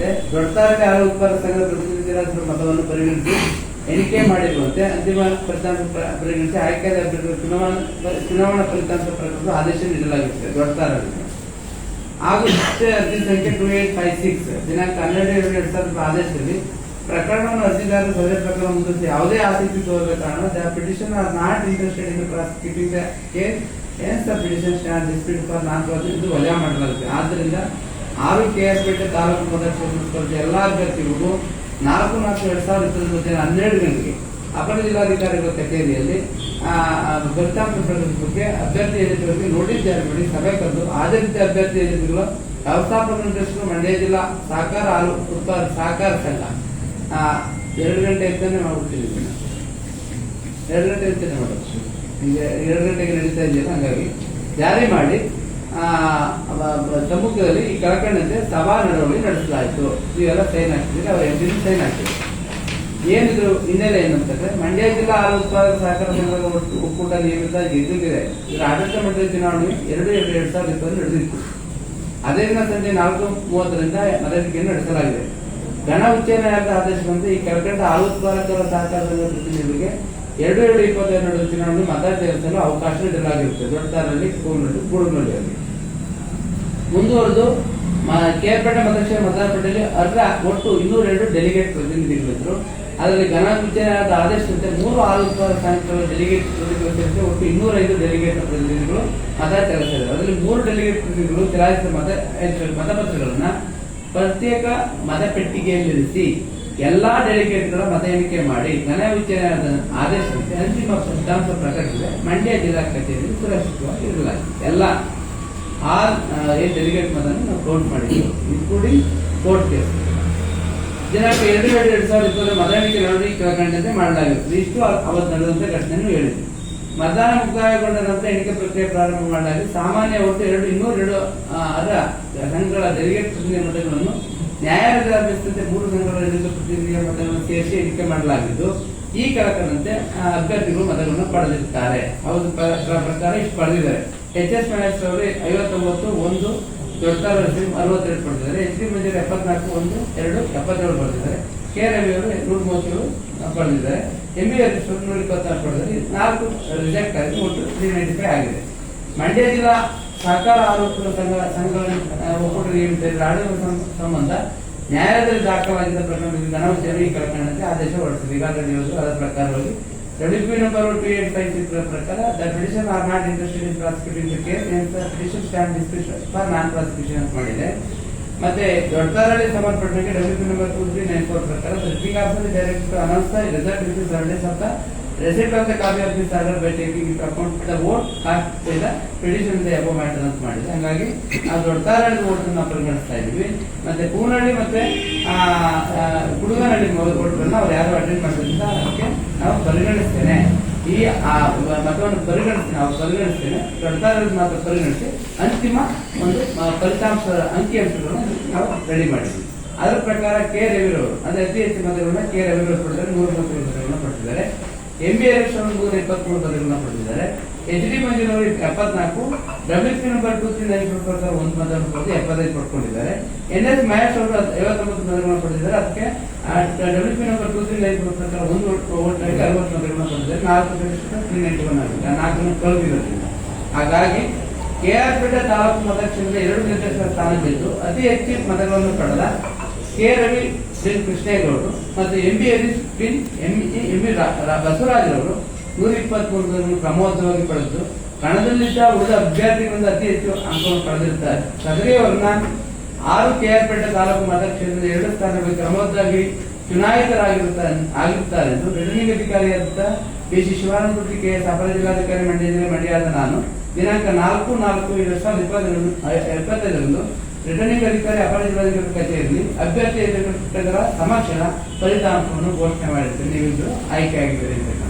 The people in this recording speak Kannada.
ಹೇಳುತ್ತೆ ದೊಡ್ಡದಾಗಿ ಹಾಲು ಉತ್ಪಾದಕ ಸಂಘದ ಪ್ರತಿನಿಧಿಗಳ ಮತವನ್ನು ಪರಿಗಣಿಸಿ ಎಣಿಕೆ ಮಾಡಿರುವಂತೆ, ಅಂತಿಮ ಫಲಿತಾಂಶ ಪ್ರ- ಪರಿಗಣಿಸಿ ಆಯ್ಕೆಯಾದ ಅಭ್ಯರ್ಥಿಗಳ ಚುನಾವಣಾ ಚುನಾವಣಾ ಫಲಿತಾಂಶ ಪ್ರಕಟಿಸಲು ಆದೇಶ ನೀಡಲಾಗುತ್ತದೆ ದೊಡ್ಡದಾರಲ್ಲಿ ಹಾಗೂ ಇಷ್ಟೇ ಅರ್ಜಿ ಸಂಖ್ಯೆ ಟೂ ಏಟ್ ಫೈವ್ ಸಿಕ್ಸ್ ದಿನಾಂಕ ಹನ್ನೆರಡು ಎರಡು ಎರಡ್ ಸಾವಿರದ ಆದೇಶದಲ್ಲಿ ಪ್ರಕರಣವನ್ನು ಅರ್ಜಿದಾರರು ಸಭೆ ಪ್ರಕರಣ ಮುಂದಿಸಿ ಯಾವುದೇ ಆಸಕ್ತಿ ತೋರದ ಕಾರಣ the petition are not interested in prosecuting the case hence the petition stand dispute for non ಇದು ವಜಾ ಮಾಡಲಾಗುತ್ತೆ ಆದ್ದರಿಂದ ಆರು ಕೆ ಎಸ್ ಪೇಟೆ ತಾಲೂಕು ಪದಕ್ಕೆ ಎಲ್ಲ ಅಭ್ಯರ್ಥಿಗಳಿಗೂ ನಾಲ್ಕು ನಾಲ್ಕು ಎರಡು ಸಾವಿರದ ಇಪ್ಪತ್ತು ಮಧ್ಯಾಹ್ನ ಹನ್ನೆರಡು ಗಂಟೆಗೆ ಅಪರ ಜಿಲ್ಲಾಧಿಕಾರಿಗಳ ಕಚೇರಿಯಲ್ಲಿ ಫಲಿತಾಂಶ ಪ್ರಕಟಿಸಲಿಕ್ಕೆ ಅಭ್ಯರ್ಥಿ ಏಜೆಂಟ್ಗಳಿಗೆ ನೋಟಿಸ್ ಜಾರಿ ಮಾಡಿ ಸಭೆ ಕರೆದು ಆಧರಿತ ಅಭ್ಯರ್ಥಿ ಏಜೆಂಟ್ಗಳು ವ್ಯವಸ್ಥಾಪಕ ನಿರ್ದೇಶಕರು ಮಂಡ್ಯ ಜಿಲ್ಲಾ ಸಹಕಾರ ಹಾಲು ಉತ್ಪಾದ ಸಹಕಾರ ಸಂಘ. ಎರಡು ಗಂಟೆ ಇರ್ತಾನೆ ನಾವು ಹುಟ್ಟಿದ್ದೀವಿ ಎರಡು ಗಂಟೆ ಇರ್ತಾನೆ ಮಾಡೋದು ಈಗ ಎರಡು ಗಂಟೆಗೆ ನಡೀತಾ ಇದೆಯಲ್ಲ, ಹಂಗಾಗಿ ಜಾರಿ ಮಾಡಿ ಸಮ್ಮುಖದಲ್ಲಿ ಈ ಕೆಳಕಂಡಂತೆ ಸಭಾ ನಡವಳಿ ನಡೆಸಲಾಯಿತು. ಇವೆಲ್ಲ ಸೈನ್ ಹಾಕ್ತಿದ್ರೆ ಅವರ ಎಂಟಿನ ಸೈನ್ ಹಾಕ್ತಿದ್ರು ಏನಿದ್ರು ಹಿನ್ನೆಲೆ ಏನಂತಂದ್ರೆ ಮಂಡ್ಯ ಜಿಲ್ಲಾ ಹಾಲು ಉತ್ಪಾದಕ ಸಹಕಾರ ಸಂಘದ ಒಕ್ಕೂಟ ನಿಯಮಿತ ಗೆದ್ದಿದೆ. ಇದರ ಆಡಳಿತ ಮಂಡಳಿ ಚುನಾವಣೆ ಎರಡು ಎರಡು, ಎರಡ್ ಸಾವಿರದ ಇಪ್ಪತ್ತು ನಡೆದಿತ್ತು. ಅದೇ ದಿನ ಸಂಜೆ ನಾಲ್ಕು ಮೂವತ್ತರಿಂದ ಮತಎಣಿಕೆಯನ್ನು ನಡೆಸಲಾಗಿದೆ. ಗಣ ಉಚ್ಚ ನ್ಯಾಯಾಲಯದ ಆದೇಶದಂತೆ ಈ ಕೆಳಕಂಡ ಹಾಲು ಉತ್ಪಾದಕರ ಸಹಕಾರ ಸಂಘದ ಪ್ರತಿನಿಧಿಗಳಿಗೆ ಎರಡು ಎರಡು ಇಪ್ಪತ್ತೆರಡು ಚುನಾವಣೆ ಮತ ಚಲಾಯಿಸಲು ಅವಕಾಶ ನೀಡಲಾಗಿರುತ್ತೆ. ದೊಡ್ಡದಾರಲ್ಲಿ ಕೂರ್ನಲ್ಲಿ ಗೂಡೂರಿನಲ್ಲಿ ಮುಂದುವರೆದು, ಮ- ಕೇರ್ಪೇಟೆ ಮತಕ್ಷೇತ್ರ ಮತಪೇಟೆಯಲ್ಲಿ ಅರ್ಧ ಒಟ್ಟು ಇನ್ನೂರ ಎರಡು ಡೆಲಿಗೇಟ್ ಪ್ರತಿನಿಧಿಗಳಿದ್ರು ಅದರಲ್ಲಿ ಘನ ವಿಚಾರದ ಆದೇಶದಂತೆ ಮೂರು ಆರೋಪ ಸ್ಥಾನಗಳ ಡೆಲಿಗೇಟ್ ಪ್ರತಿನಿಧಿಗಳು ಒಟ್ಟು ಇನ್ನೂರ ಐದು ಡೆಲಿಗೇಟ್ ಪ್ರತಿನಿಧಿಗಳು ಮತ ಚಲಾಯಿಸಿದರು ಅದರಲ್ಲಿ ಮೂರು ಡೆಲಿಗೇಟ್ ಪ್ರತಿನಿಧಿಗಳು ಚಲಾಯಿಸಿದ ಮತ ಮತಪತ್ರಗಳನ್ನು ಪ್ರತ್ಯೇಕ ಮತಪೆಟ್ಟಿಗೆಯಲ್ಲಿರಿಸಿ ಎಲ್ಲಾ ಡೆಲಿಗೇಟ್ಗಳ ಮತ ಎಣಿಕೆ ಮಾಡಿ ಘನ ವಿಚಾರದ ಆದೇಶದಂತೆ ಅಂತಿಮ ಫಲಿತಾಂಶ ಪ್ರಕಟಿಸಿದೆ. ಮಂಡ್ಯ ಜಿಲ್ಲಾ ಕಚೇರಿಯಲ್ಲಿ ಸುರಕ್ಷಿತವಾಗಿ ಇರಲಿಲ್ಲ ಎಲ್ಲ ಆ ಏನ್ ಡೆಲಿಗೇಟ್ ಮತನ್ನು ನಾವು ಕೌಂಟ್ ಮಾಡಿದ್ದೀವಿ ಇನ್ಕ್ಲೂಡಿಂಗ್ ಕೋರ್ಟ್ ಕೇಸ್ ದಿನಾಂಕ ಎರಡು ಎರಡು ಎರಡ್ ಸಾವಿರದ ಇಪ್ಪತ್ತರ ಮತ ಎಣಿಕೆ ನಡೆದು ಕೆಳಕಂಡಂತೆ ಮಾಡಲಾಗಿತ್ತು. ಇಷ್ಟು ಅವ- ಅವತ್ತು ನಡೆದಂತೆ ಘಟನೆಯನ್ನು ಹೇಳಿದೆ. ಮತದಾನ ಮುಕ್ತಾಯಗೊಂಡ ನಂತರ ಎಣಿಕೆ ಪ್ರಕ್ರಿಯೆ ಪ್ರಾರಂಭ ಮಾಡಲಾಗಿದೆ. ಸಾಮಾನ್ಯ ಒಟ್ಟು ಎರಡು ಇನ್ನೂರ ಎರಡು ಆ, ಅದ ಸಂಘಗಳ ಡೆಲಿಗೇಟ್ ಪ್ರತಿನಿಧಿ ಮತಗಳನ್ನು ನ್ಯಾಯಾಲಯದ ಅಭ್ಯರ್ಥಿಯಂತೆ ಮೂರು ಎಣಿಕೆ ಪ್ರತಿನಿಧಿಯ ಮತಗಳನ್ನು ಸೇರಿಸಿ ಎಣಿಕೆ ಮಾಡಲಾಗಿದ್ದು ಈ ಕೆಳಕಂಡಂತೆ ಆ, ಅಭ್ಯರ್ಥಿಗಳು ಮತಗಳನ್ನು ಪಡೆದಿರುತ್ತಾರೆ. ಹೌದು ಪ್ರ- ಪ್ರ- ಪ್ರಕಾರ ಇಷ್ಟು ಪಡೆದಿದ್ದಾರೆ. ಎಚ್ ಎಸ್ ಮಹೇಶ್ ಅವರು ಐವತ್ತೊಂಬತ್ತು ಒಂದು ದೊಡ್ಡ ಸಿಂಗ್ ಅರವತ್ತೆರಡು ಪಡೆದಿದ್ದಾರೆ. ಎಚ್ ಡಿ ಮಂಜೂರು ಎಪ್ಪತ್ನಾಲ್ಕು ಒಂದು ಎರಡು ಎಪ್ಪತ್ತೇಳು ಪಡೆದಿದ್ದಾರೆ. ಕೆ ರವಿ ಅವರು ನೂರ ಮೂವತ್ತೇಳು ಪಡೆದಿದ್ದಾರೆ. ಎಂ ಬಿ ಹರೀಶ್ ನೂರ ಇಪ್ಪತ್ತಾರು ಪಡೆದಿದ್ದಾರೆ. ನಾಲ್ಕು ರಿಜೆಕ್ಟ್ ಆಗಿ ಒಟ್ಟು ತ್ರೀ ನೈಂಟಿ ಫೈವ್ ಆಗಿದೆ. ಮಂಡ್ಯ ಜಿಲ್ಲಾ ಸಹಕಾರ ಆರೋಪಗಳ ಸಂಘ ಸಂಘಗಳ ಒಕ್ಕೂಟ ಸಂಬಂಧ ನ್ಯಾಯಾಲಯದಲ್ಲಿ ದಾಖಲಾಗಿದ್ದ ಪ್ರಕರಣದಲ್ಲಿ ಘನವಿಚಾರಣೆ ಈ ಕೆಳಕಂಡಂತೆ ಆದೇಶ ಹೊರಡಿಸಿದೆ. ಈಗಾಗಲೇ ನೀವು ಅದರ ಪ್ರಕಾರವಾಗಿ W number two eight five six ಪ್ರಕಾರ the petition are not interested in prosecuting the case petition stand description for non prosecution ಅಂತ ಮಾಡಿದೆ ಮತ್ತೆ ದೊಡ್ಡದಾರಲ್ಲಿ ಸಂಬಂಧಪಟ್ಟಂಗೆ W number two three nine four ಪ್ರಕಾರ writing of direct announce the result is ಸರ್ಡೇಸ್ of the receipt of the copy of this order by taking it account the cost by the petition the above matter ಅಂತ ಮಾಡಿದೆ. ಹಂಗಾಗಿ ಆ ದೊಡ್ಡದಾರಲ್ಲಿ ವೋಟ್ ನಾವು ಪರಿಗಣಿಸ್ತಾ ಇದ್ವಿ ಮತ್ತೆ ಪೂನಹಳ್ಳಿ ಮತ್ತೆ ಕುಡುಗನಹಳ್ಳಿ ವೋಟ್ಗಳನ್ನ ಅವ್ರು ಯಾರು ಅಟೆಂಡ್ ಮಾಡೋದ್ರಿಂದ ಅದಕ್ಕೆ ನಾವು ಪರಿಗಣಿಸ್ತೇನೆ. ಈ ಆ ಮತವನ್ನು ಪರಿಗಣಿಸಿ ನಾವು ಪರಿಗಣಿಸ್ತೇನೆ. ದೊಡ್ಡ ಮಾತ್ರ ಪರಿಗಣಿಸಿ ಅಂತಿಮ ಒಂದು ಆ, ಫಲಿತಾಂಶ ಅಂಕಿಅಂಶಗಳನ್ನು ನಾವು ರೆಡಿ ಮಾಡಿದ್ವಿ. ಅದರ ಪ್ರಕಾರ ಕೆ ರವಿರವರು ಅಂದ್ರೆ ಅತಿ ಹೆಚ್ಚು ಮತಗಳನ್ನ ಕೆ ರವಿರವರು ಪಡೆದರೆ ನೂರ ಮತಗಳನ್ನ ಪಡೆದಿದ್ದಾರೆ ಎಂ ಬಿ ಎಲೆಕ್ಷನ್ ನೂರ ಇಪ್ಪತ್ಮೂರು ಪದಗಳನ್ನ ಪಡೆದಿದ್ದಾರೆ. ಎಚ್ ಡಿ ಮಂಜುನವರು ಎಪ್ಪತ್ನಾಲ್ಕು W P number two three nine four ಪ್ರಕಾರ ಒಂದು ಮತವನ್ನು ಪಡೆದು ಎಪ್ಪತ್ತೈದು ಪಡ್ಕೊಂಡಿದ್ದಾರೆ. ಎನ್ ಎಸ್ ಮಹೇಶ್ ಅವರು ಐವತ್ತೊಂಬತ್ತು ಮತಗಳನ್ನ ಪಡೆದಿದ್ದಾರೆ. ಅದಕ್ಕೆ W P number two three nine four ಒಂದು ಓಟ್ ಆಗಿ ಅರವತ್ತು ಮತಗಳನ್ನು ಪಡೆದಿದ್ದಾರೆ. ನಾಲ್ಕು ತ್ರೀ ನೈಂಟಿ ಒನ್ ಆಗಿದೆ. ನಾಲ್ಕನ್ನು ಕಳೆದಿರೋದ್ರಿಂದ ಹಾಗಾಗಿ ಕೆ ಆರ್ ಪೇಟೆ ತಾಲೂಕು ಮತಕ್ಷೇತ್ರದ ಎರಡು ನಿರ್ದೇಶಕ ಸ್ಥಾನ ಗೆದ್ದು ಅತಿ ಹೆಚ್ಚು ಮತಗಳನ್ನು ಪಡೆದ ಕೆ ರವಿ ಬಿನ್ ಕೃಷ್ಣೇಗೌಡರು ಮತ್ತು ಎಂ ಬಿ ಹರೀಶ್ ಪಿನ್ ಎಂ ಎಂ ಬಿ ಬಸವರಾಜರವರು ನೂರ ಇಪ್ಪತ್ಮೂರನ್ನು ಕ್ರಮೋತ್ತರವಾಗಿ ಪಡೆದು ಕಣದಲ್ಲಿದ್ದ ಉಳಿದ ಅಭ್ಯರ್ಥಿಗಳಿಂದ ಅತಿ ಹೆಚ್ಚು ಅಂಕವನ್ನು ಪಡೆದಿರುತ್ತಾರೆ ಸದರಿ ಅವರನ್ನ ಆರು ಕೆ ಆರ್ ಪೇಟೆ ತಾಲೂಕು ಮತಕ್ಷೇತ್ರದ ಎರಡು ಸ್ಥಾನಗಳಿಗೆ ಕ್ರಮವಾಗಿ ಚುನಾಯಿತರಾಗಿರುತ್ತಾರೆ, ಆಗಿರುತ್ತಾರೆ ಎಂದು returning ಅಧಿಕಾರಿಯಾದ P C Shivanandapuri K S ಅಪರ ಜಿಲ್ಲಾಧಿಕಾರಿ ಮಂಡ್ಯ ಜಿಲ್ಲೆ ಮಂಡ್ಯದ ನಾನು. ದಿನಾಂಕ ನಾಲ್ಕು ನಾಲ್ಕು ಎರಡು ಸಾವಿರದ ಇಪ್ಪತ್ತೈದು ಇಪ್ಪತ್ತೈದರಂದು ರಿಟರ್ನಿಂಗ್ ಅಧಿಕಾರಿ ಅಪರ ಜಿಲ್ಲಾಧಿಕಾರಿ ಕಚೇರಿಯಲ್ಲಿ ಅಭ್ಯರ್ಥಿ ಎದುರುಗರ ಸಮಕ್ಷ ಫಲಿತಾಂಶವನ್ನು ಘೋಷಣೆ ಮಾಡಿದ್ದೇನೆ ನೀವಿಂದು ಆಯ್ಕೆ ಆಗಿದ್ದೀರಿ ಅಂತ